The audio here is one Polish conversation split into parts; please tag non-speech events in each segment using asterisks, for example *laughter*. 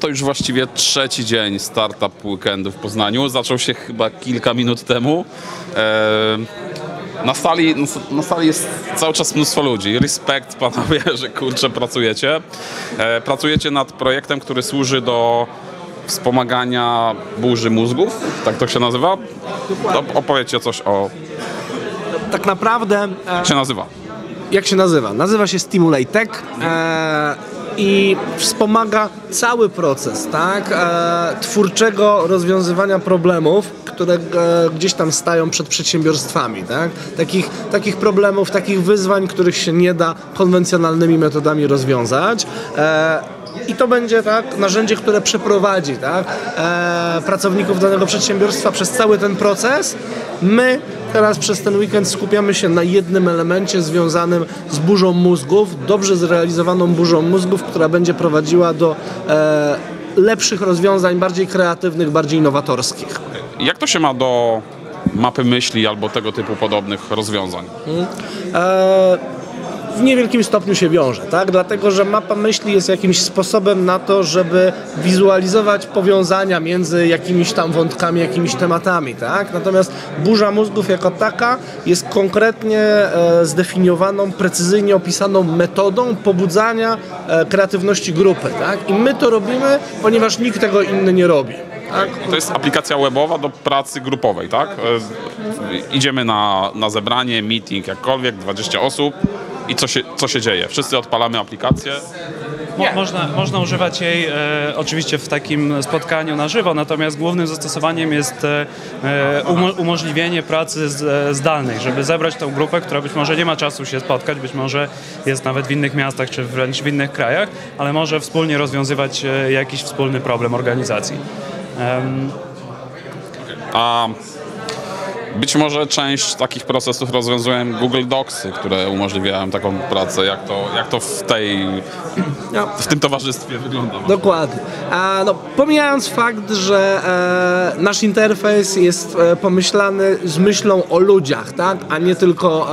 to już właściwie trzeci dzień startup weekendu w Poznaniu. Zaczął się chyba kilka minut temu. E, na sali, na sali jest cały czas mnóstwo ludzi. Respekt panowie, *laughs* że kurczę pracujecie. E, pracujecie nad projektem, który służy do wspomagania burzy mózgów, tak to się nazywa? To opowiedzcie coś o... Tak naprawdę... e, Jak się nazywa? jak się nazywa? Nazywa się Stimulate Tech i wspomaga cały proces tak, e, twórczego rozwiązywania problemów, które e, gdzieś tam stają przed przedsiębiorstwami. Tak? Takich, takich problemów, takich wyzwań, których się nie da konwencjonalnymi metodami rozwiązać. E, i to będzie tak, narzędzie, które przeprowadzi tak, e, pracowników danego przedsiębiorstwa przez cały ten proces. My teraz przez ten weekend skupiamy się na jednym elemencie związanym z burzą mózgów, dobrze zrealizowaną burzą mózgów, która będzie prowadziła do e, lepszych rozwiązań, bardziej kreatywnych, bardziej nowatorskich. Jak to się ma do mapy myśli albo tego typu podobnych rozwiązań? E, w niewielkim stopniu się wiąże, tak? dlatego że mapa myśli jest jakimś sposobem na to, żeby wizualizować powiązania między jakimiś tam wątkami, jakimiś tematami. Tak? Natomiast burza mózgów jako taka jest konkretnie e, zdefiniowaną, precyzyjnie opisaną metodą pobudzania e, kreatywności grupy. Tak? I my to robimy, ponieważ nikt tego inny nie robi. Tak? To jest aplikacja webowa do pracy grupowej, tak? E, Idziemy na, na zebranie, meeting, jakkolwiek, 20 osób i co się, co się dzieje? Wszyscy odpalamy aplikację. Mo można, można używać jej e, oczywiście w takim spotkaniu na żywo, natomiast głównym zastosowaniem jest e, e umo umożliwienie pracy z, e, zdalnej, żeby zebrać tą grupę, która być może nie ma czasu się spotkać, być może jest nawet w innych miastach czy wręcz w innych krajach, ale może wspólnie rozwiązywać e, jakiś wspólny problem organizacji. Em, A być może część takich procesów rozwiązują Google Docsy, które umożliwiają taką pracę. Jak to, jak to w, tej, No. w tym towarzystwie wygląda? Dokładnie. A, no, pomijając fakt, że e, nasz interfejs jest e, pomyślany z myślą o ludziach, tak? a nie tylko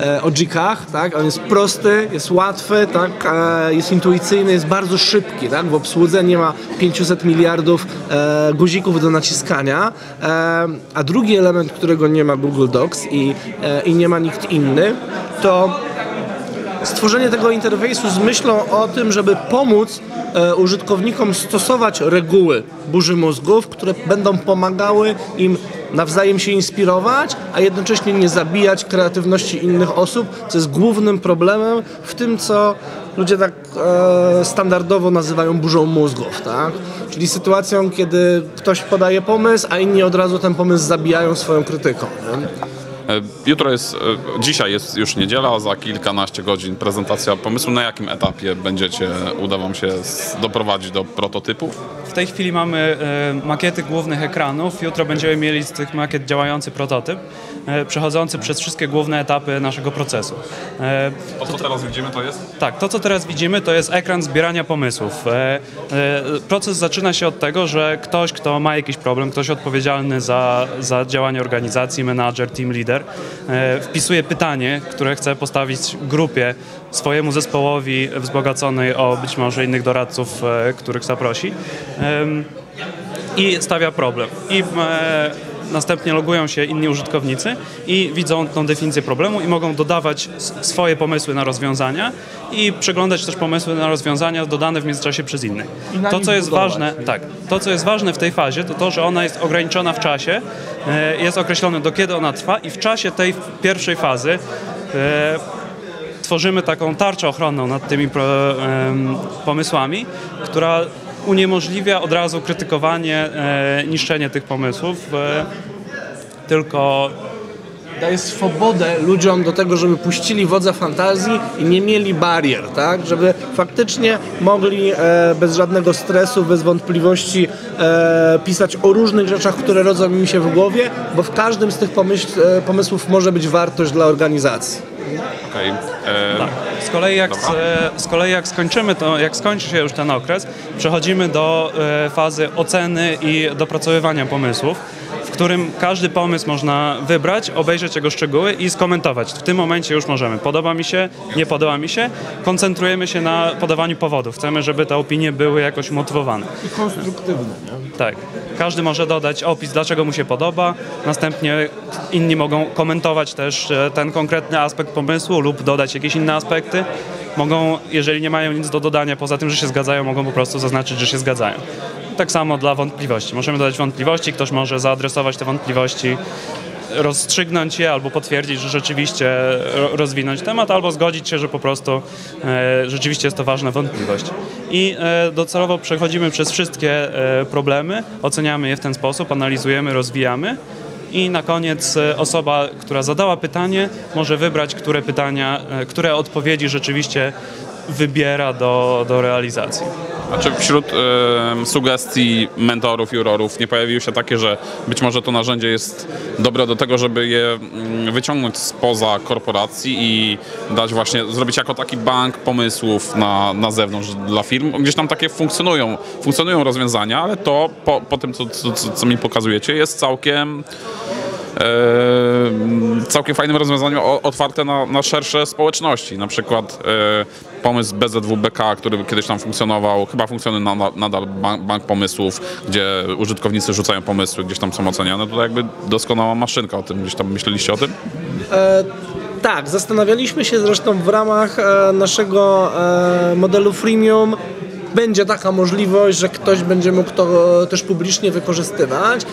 e, e, o dzikach. Tak? On jest prosty, jest łatwy, tak? e, jest intuicyjny, jest bardzo szybki. Tak? W obsłudze nie ma 500 miliardów e, guzików do naciskania. A drugi element, którego nie ma Google Docs i, e, i nie ma nikt inny, to stworzenie tego interfejsu z myślą o tym, żeby pomóc e, użytkownikom stosować reguły burzy mózgów, które będą pomagały im nawzajem się inspirować, a jednocześnie nie zabijać kreatywności innych osób, co jest głównym problemem w tym, co ludzie tak e, standardowo nazywają burzą mózgów, tak? Czyli sytuacją, kiedy ktoś podaje pomysł, a inni od razu ten pomysł zabijają swoją krytyką. Nie? E, Jutro jest, e, dzisiaj jest już niedziela, za kilkanaście godzin prezentacja pomysłu. Na jakim etapie będziecie, uda Wam się doprowadzić do prototypu? W tej chwili mamy e, makiety głównych ekranów. Jutro będziemy mieli z tych makiet działający prototyp, e, przechodzący przez wszystkie główne etapy naszego procesu. E, To, co teraz widzimy, to jest? tak, to co teraz widzimy, to jest ekran zbierania pomysłów. Proces zaczyna się od tego, że ktoś, kto ma jakiś problem, ktoś odpowiedzialny za, za działanie organizacji, menadżer, team leader, wpisuje pytanie, które chce postawić grupie, swojemu zespołowi wzbogaconej o być może innych doradców, e, których zaprosi. I stawia problem. I e, następnie logują się inni użytkownicy i widzą tą definicję problemu i mogą dodawać swoje pomysły na rozwiązania i przeglądać też pomysły na rozwiązania dodane w międzyczasie przez innych. To, co jest budować. ważne, tak, to, co jest ważne w tej fazie, to to, że ona jest ograniczona w czasie, e, jest określone do kiedy ona trwa i w czasie tej pierwszej fazy tworzymy taką tarczę ochronną nad tymi pomysłami, która uniemożliwia od razu krytykowanie, e, niszczenie tych pomysłów, e, tylko daje swobodę ludziom do tego, żeby puścili wodza fantazji i nie mieli barier, tak? Żeby faktycznie mogli e, bez żadnego stresu, bez wątpliwości e, pisać o różnych rzeczach, które rodzą im się w głowie, bo w każdym z tych e, pomysłów może być wartość dla organizacji. Okej. E, Tak. Z kolei, jak, z, z kolei jak skończymy to, jak skończy się już ten okres, przechodzimy do e, fazy oceny i dopracowywania pomysłów, którym każdy pomysł można wybrać, obejrzeć jego szczegóły i skomentować. W tym momencie już możemy. Podoba mi się, nie podoba mi się. Koncentrujemy się na podawaniu powodów. Chcemy, żeby te opinie były jakoś motywowane. I konstruktywne. Nie? Tak. Każdy może dodać opis, dlaczego mu się podoba. Następnie inni mogą komentować też e, ten konkretny aspekt pomysłu lub dodać jakieś inne aspekty. Mogą, jeżeli nie mają nic do dodania poza tym, że się zgadzają, mogą po prostu zaznaczyć, że się zgadzają. Tak samo dla wątpliwości. Możemy dodać wątpliwości, ktoś może zaadresować te wątpliwości, rozstrzygnąć je albo potwierdzić, że rzeczywiście ro- rozwinąć temat, albo zgodzić się, że po prostu e, rzeczywiście jest to ważna wątpliwość. I e, docelowo przechodzimy przez wszystkie e, problemy, oceniamy je w ten sposób, analizujemy, rozwijamy. I na koniec e, osoba, która zadała pytanie, może wybrać, które pytania, e, które odpowiedzi rzeczywiście wybiera do, do realizacji. Znaczy wśród e, sugestii mentorów, jurorów nie pojawiły się takie, że być może to narzędzie jest dobre do tego, żeby je mm, wyciągnąć spoza korporacji i dać właśnie, zrobić jako taki bank pomysłów na, na zewnątrz dla firm. Gdzieś tam takie funkcjonują, funkcjonują rozwiązania, ale to po, po tym, co, co, co mi pokazujecie, jest całkiem całkiem fajnym rozwiązaniem otwarte na, na szersze społeczności. Na przykład e, pomysł BZWBK, który kiedyś tam funkcjonował, chyba funkcjonuje na, na, nadal bank, bank pomysłów, gdzie użytkownicy rzucają pomysły, gdzieś tam są oceniane. To jakby doskonała maszynka o tym, gdzieś tam myśleliście o tym? E, tak, zastanawialiśmy się zresztą w ramach e, naszego e, modelu freemium. Będzie taka możliwość, że ktoś będzie mógł to też publicznie wykorzystywać.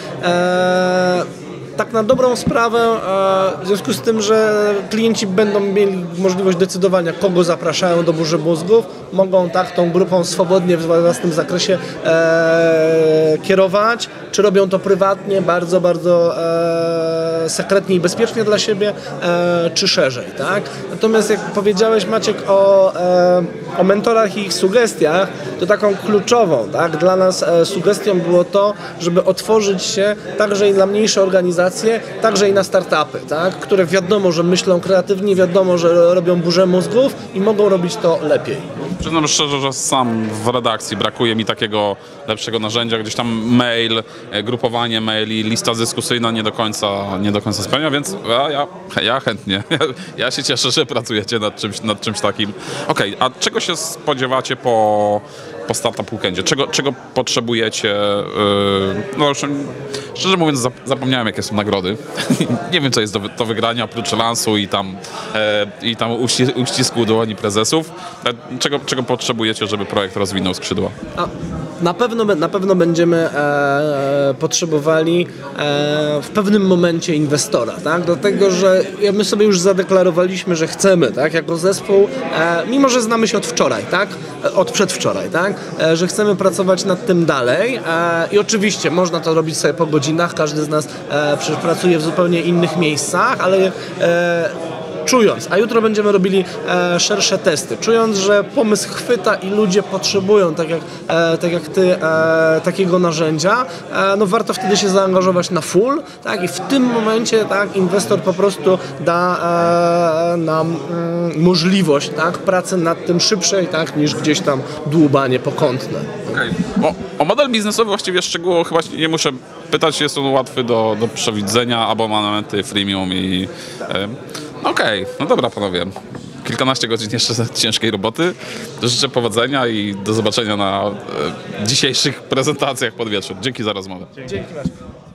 Tak na dobrą sprawę, e, w związku z tym, że klienci będą mieli możliwość decydowania, kogo zapraszają do burzy mózgów, mogą tak tą grupą swobodnie w własnym zakresie e, kierować, czy robią to prywatnie, bardzo, bardzo e, sekretnie i bezpiecznie dla siebie, e, czy szerzej, tak? Natomiast jak powiedziałeś Maciek o, e, o mentorach i ich sugestiach, to taką kluczową, tak? Dla nas e, sugestią było to, żeby otworzyć się także i na mniejsze organizacje, także i na startupy, tak? Które wiadomo, że myślą kreatywnie, wiadomo, że robią burzę mózgów i mogą robić to lepiej. Przyznam szczerze, że sam w redakcji brakuje mi takiego lepszego narzędzia. Gdzieś tam mail, grupowanie maili, lista dyskusyjna nie do końca, nie do końca spełnia, więc ja, ja, ja chętnie. *laughs* Ja, ja się cieszę, że pracujecie nad czymś, nad czymś takim. Okej, a czego się spodziewacie po, po Startup Weekendzie? Czego, czego potrzebujecie? Yy, no już, szczerze mówiąc, zap- zapomniałem, jakie są nagrody. *laughs* nie wiem, co jest do, do wygrania, oprócz lansu i tam, e, i tam uści- uścisku dłoni prezesów. E, Czego, czego potrzebujecie, żeby projekt rozwinął skrzydła? A na pewno, na pewno będziemy e, potrzebowali e, w pewnym momencie inwestora, tak? Dlatego, że my sobie już zadeklarowaliśmy, że chcemy, tak? Jako zespół, e, mimo że znamy się od wczoraj, tak? E, Od przedwczoraj, tak? E, że chcemy pracować nad tym dalej e, i oczywiście można to robić sobie po godzinach, każdy z nas e, pracuje w zupełnie innych miejscach, ale e, czując, a jutro będziemy robili e, szersze testy, czując, że pomysł chwyta i ludzie potrzebują, tak jak, e, tak jak ty, e, takiego narzędzia, e, no warto wtedy się zaangażować na full, tak, i w tym momencie, tak, inwestor po prostu da e, nam mm, możliwość, tak, pracy nad tym szybszej, tak, niż gdzieś tam dłubanie pokątne. Okay. O, o model biznesowy właściwie szczegółowo chyba nie muszę pytać, jest on łatwy do, do przewidzenia, abonamenty, freemium i... E, Okej, no dobra panowie. Kilkanaście godzin jeszcze ciężkiej roboty. Życzę powodzenia i do zobaczenia na e, dzisiejszych prezentacjach pod wieczór. Dzięki za rozmowę. Dzięki Maćku.